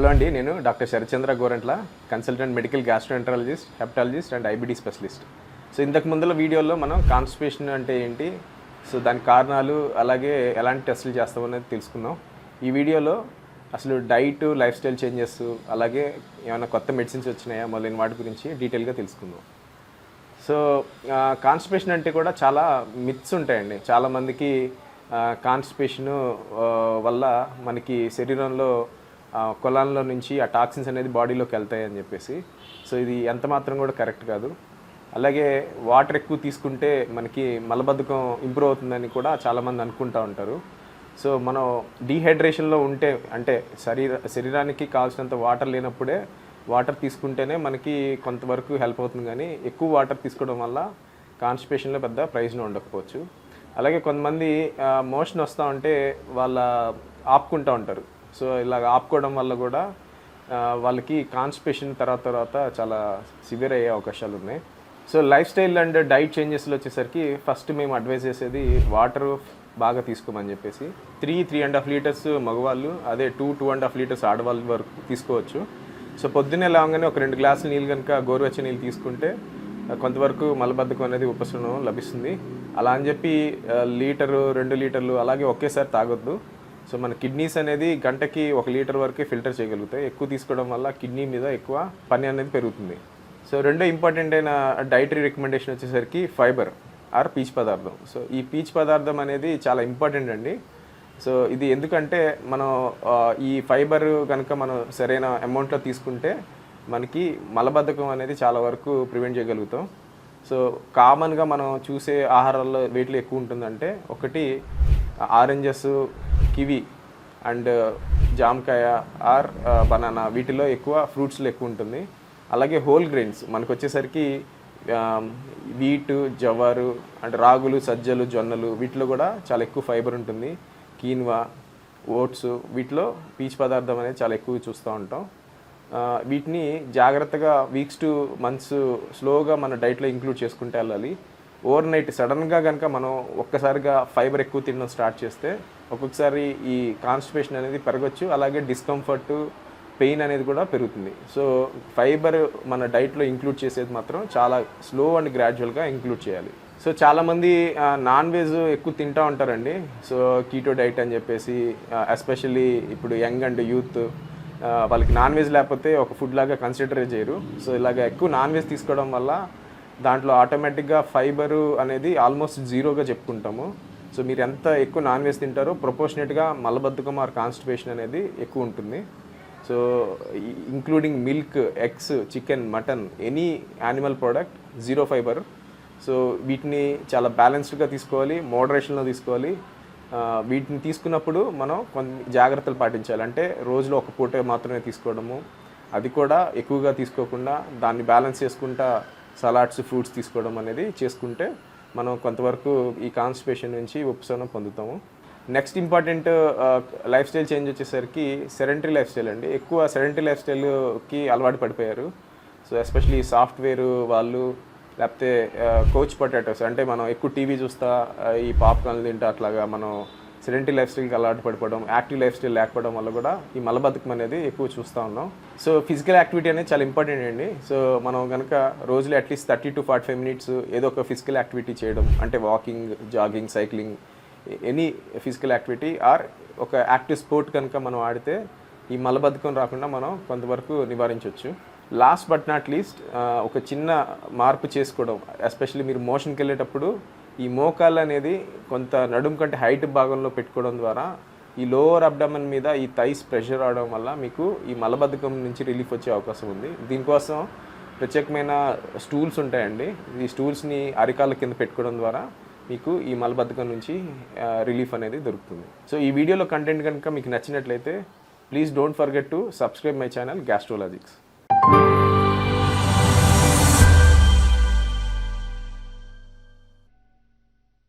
Hello అండి నేను doctor Sharachandra Gorantla consultant medical gastroenterologist hepatologist and IBD specialist. So ఇంతకు ముందుల వీడియోలో మనం కాన్స్టిపేషన్ అంటే ఏంటి? సో దాని కారణాలు అలాగే ఎలాంటి టెస్టులు చేస్తామనేది తెలుసుకున్నాం ఈ వీడియోలో అసలు డైట్ లైఫ్ స్టైల్ చేంజెస్ అలాగే ఏమైనా కొత్త మెడిసిన్స్ వచ్చినాయా మొదలైన వాటి గురించి డీటెయిల్గా తెలుసుకుందాం. సో కాన్స్టిపేషన్ అంటే కూడా చాలా మిత్స్ ఉంటాయండి. చాలామందికి కాన్స్టిపేషన్ వల్ల మనకి శరీరంలో కొలాల్లో నుంచి ఆ టాక్సిన్స్ అనేది బాడీలోకి వెళ్తాయి అని చెప్పేసి. సో ఇది ఎంత మాత్రం కూడా కరెక్ట్ కాదు. అలాగే వాటర్ ఎక్కువ తీసుకుంటే మనకి మలబద్ధకం ఇంప్రూవ్ అవుతుందని కూడా చాలామంది అనుకుంటూ ఉంటారు. సో మనం డీహైడ్రేషన్లో ఉంటే అంటే శరీర శరీరానికి కావాల్సినంత వాటర్ లేనప్పుడే వాటర్ తీసుకుంటేనే మనకి కొంతవరకు హెల్ప్ అవుతుంది కానీ ఎక్కువ వాటర్ తీసుకోవడం వల్ల కాన్స్టిపేషన్లో పెద్ద ప్రయోజనం ఉండకపోవచ్చు. అలాగే కొంతమంది మోషన్ వస్తూ ఉంటే వాళ్ళ ఆపుకుంటూ ఉంటారు. సో ఇలా ఆపుకోవడం వల్ల కూడా వాళ్ళకి కాన్స్పిరేషన్ తర్వాత తర్వాత చాలా సివియర్ అయ్యే అవకాశాలు ఉన్నాయి. So life style and diet చేంజెస్లో వచ్చేసరికి ఫస్ట్ మేము అడ్వైస్ చేసేది వాటర్ బాగా తీసుకోమని చెప్పేసి three three and half litres మగవాళ్ళు అదే two two and half litres ఆడవాళ్ళ వరకు తీసుకోవచ్చు. సో పొద్దున్నే లేవగానే ఒక రెండు గ్లాసులు నీళ్ళు కనుక గోరువెచ్చ నీళ్ళు తీసుకుంటే కొంతవరకు మలబద్ధకం అనేది ఉపశమనం లభిస్తుంది. అలా అని చెప్పి లీటరు రెండు లీటర్లు అలాగే ఒకేసారి తాగొద్దు. సో మన కిడ్నీస్ అనేది గంటకి ఒక లీటర్ వరకే ఫిల్టర్ చేయగలుగుతాయి. ఎక్కువ తీసుకోవడం వల్ల కిడ్నీ మీద ఎక్కువ పని అనేది పెరుగుతుంది. సో రెండో ఇంపార్టెంట్ అయిన డైటరీ రికమెండేషన్ వచ్చేసరికి ఫైబర్ ఆర్ పీచ్ పదార్థం. సో ఈ పీచ్ పదార్థం అనేది చాలా ఇంపార్టెంట్ అండి. సో ఇది ఎందుకంటే మనం ఈ ఫైబర్ కనుక మనం సరైన అమౌంట్లో తీసుకుంటే మనకి మలబద్ధకం అనేది చాలా వరకు ప్రివెంట్ చేయగలుగుతాం. సో కామన్గా మనం చూసే ఆహారాల్లో వెయిట్లు ఎక్కువ ఉంటుందంటే ఒకటి ఆరెంజెస్ కివి అండ్ జామకాయ ఆర్ బనానా వీటిలో ఎక్కువ ఫ్రూట్స్లో ఎక్కువ ఉంటుంది. అలాగే హోల్ గ్రెయిన్స్ మనకు వచ్చేసరికి వీటు జవారు అండ్ రాగులు సజ్జలు జొన్నలు వీటిలో కూడా చాలా ఎక్కువ ఫైబర్ ఉంటుంది. కీన్వా ఓట్స్ వీటిలో పీచు పదార్థం అనేది చాలా ఎక్కువ చూస్తూ ఉంటాం. వీటిని జాగ్రత్తగా వీక్స్ టు మంత్స్ స్లోగా మన డైట్లో ఇంక్లూడ్ చేసుకుంటే వెళ్ళాలి. ఓవర్ నైట్ సడన్గా కనుక మనం ఒక్కసారిగా ఫైబర్ ఎక్కువ తినడం స్టార్ట్ చేస్తే ఒక్కొక్కసారి ఈ కాన్స్టిపేషన్ అనేది పెరగచ్చు అలాగే డిస్కంఫర్ట్ పెయిన్ అనేది కూడా పెరుగుతుంది. సో ఫైబర్ మన డైట్లో ఇంక్లూడ్ చేసేది మాత్రం చాలా స్లో అండ్ గ్రాడ్యువల్గా ఇంక్లూడ్ చేయాలి. సో చాలామంది నాన్ వెజ్ ఎక్కువ తింటూ ఉంటారండి. సో కీటో డైట్ అని చెప్పేసి ఎస్పెషల్లీ ఇప్పుడు యంగ్ అండ్ యూత్ వాళ్ళకి నాన్ వెజ్ లేకపోతే ఒక ఫుడ్ లాగా కన్సిడర్ చేయరు. సో ఇలాగ ఎక్కువ నాన్ వెజ్ తీసుకోవడం వల్ల దాంట్లో ఆటోమేటిక్గా ఫైబరు అనేది ఆల్మోస్ట్ జీరోగా చెప్పుకుంటాము. సో మీరు ఎంత ఎక్కువ నాన్ వెజ్ తింటారో ప్రొపోర్షనేట్గా మలబద్ధకం ఆర్ కాన్స్టిపేషన్ అనేది ఎక్కువ ఉంటుంది. So including milk eggs chicken mutton any animal product zero fibre so వీటిని చాలా బ్యాలెన్స్డ్గా తీసుకోవాలి మోడరేషన్లో తీసుకోవాలి. వీటిని తీసుకున్నప్పుడు మనం కొన్ని జాగ్రత్తలు పాటించాలి. అంటే రోజులో ఒక పూట మాత్రమే తీసుకోవడము. అది కూడా ఎక్కువగా తీసుకోకుండా దాన్ని బ్యాలెన్స్ చేసుకుంటా సలాడ్స్ ఫ్రూట్స్ తీసుకోవడం అనేది చేసుకుంటే మనం కొంతవరకు ఈ కాన్స్టిపేషన్ నుంచి ఉపశమనం పొందుతాము. Next important life style change వచ్చేసరికి సెడెంటరీ లైఫ్ స్టైల్ అండి. ఎక్కువ సెడెంటరీ లైఫ్ స్టైల్కి అలవాటు పడిపోయారు. సో ఎస్పెషలీ సాఫ్ట్వేర్ వాళ్ళు లేకపోతే కోచ్ పొటాటోస్ అంటే మనం ఎక్కువ టీవీ చూస్తా ఈ పాప్కార్న్ తింటా అట్లాగా మనం సెడెంటరీ లైఫ్ స్టైల్కి అలవాటు పడిపోవడం యాక్టివ్ లైఫ్ స్టైల్ లేకపోవడం వల్ల కూడా ఈ మలబద్ధకం అనేది ఎక్కువ చూస్తూ ఉన్నాం. సో ఫిజికల్ యాక్టివిటీ అనేది చాలా ఇంపార్టెంట్ అండి. సో మనం కనుక రోజులో at least thirty to forty five minutes ఏదో ఒక ఫిజికల్ యాక్టివిటీ చేయడం అంటే walking jogging cycling any physical activity or ఒక యాక్టివ్ స్పోర్ట్ కనుక మనం ఆడితే ఈ మలబద్ధకం రాకుండా మనం కొంతవరకు నివారించవచ్చు లాస్ట్ బట్ నాట్ లీస్ట్ ఒక చిన్న మార్పు చేసుకోవడం ఎస్పెషల్లీ మీరు మోషన్కి వెళ్ళేటప్పుడు ఈ మోకాళ్ళు అనేది కొంత నడుము కంటే హైట్ భాగంలో పెట్టుకోవడం ద్వారా ఈ లోవర్ అబ్డమన్ మీద ఈ థైస్ ప్రెషర్ అవడం వల్ల మీకు ఈ మలబద్ధకం నుంచి రిలీఫ్ వచ్చే అవకాశం ఉంది. దీనికోసం ప్రత్యేకమైన స్టూల్స్ ఉంటాయండి. ఈ స్టూల్స్ని అరికాల కింద పెట్టుకోవడం ద్వారా మీకు ఈ మలబద్ధకం నుంచి రిలీఫ్ అనేది దొరుకుతుంది. సో ఈ వీడియోలో కంటెంట్ కనుక మీకు నచ్చినట్లయితే please don't forget to subscribe my channel గ్యాస్ట్రోలాజిక్స్